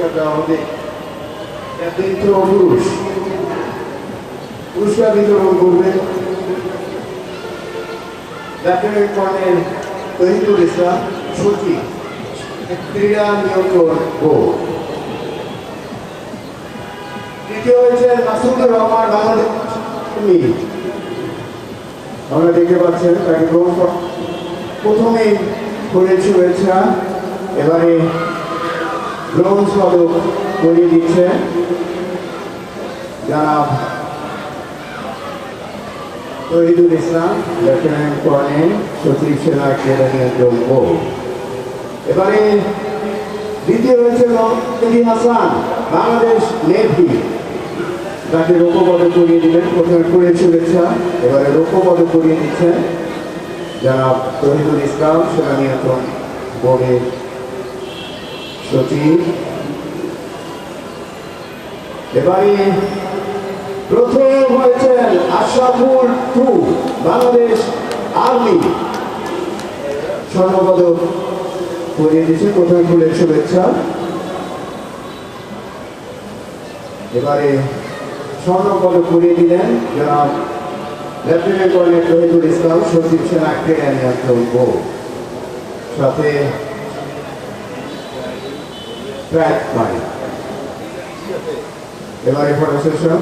পুরস্কার দেওয়া হবে। করবেন লেফটেন্যান্ট কর্নেল তহিদুল ইসলাম ক্রীড়া তৃতীয় হয়েছেন মাসুদুর রহমান বাংলাদেশ আমরা দেখতে পাচ্ছেন তাকে প্রথমেই করে শুভেচ্ছা এবারে ব্রোঞ্জ পদক করিয়ে দিচ্ছে। জনাব তহিদুল ইসলাম, লেফটেন্যান্ট কর্নেল সচিব সেনা নিয়ন্ত্রণ বোর্ড এবারে দ্বিতীয় হয়েছে মেহেদি হাসান, বাংলাদেশ নেভি। তাকে রৌপ্য পদক করিয়ে দিলেন, প্রথমে করে শুভেচ্ছা, এবারে রৌপ্য পদক করিয়ে দিচ্ছেন জনাব তহিদুল ইসলাম, সেনা নিয়ন্ত্রণ বোর্ডের এবারে প্রথম হয়েছেন আশরাফুল টু, বাংলাদেশ আর্মি। স্বর্ণপদক করিয়ে দিচ্ছে প্রথমে ফুলের শুভেচ্ছা। এবারে স্বর্ণপদক করিয়ে দিলেন জনাব লেফটেন্যান্ট কর্নেল তহিদুল ইসলাম সচিব সেনা ক্রীড়া নিয়ন্ত্রণ বোর্ড। সাথে ট্র্যাক মারি এবারে ফটো সেশন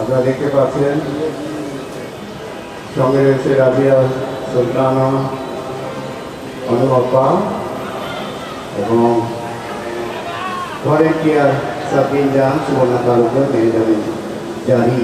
আপনারা দেখতে পাচ্ছেন, সঙ্গে রয়েছে রাজিয়া সুলতানা, অনুপা এবং ভলেন্টিয়ার সাবিন জান, সুবর্ণা তালুকদার, মেহজাবিন জানি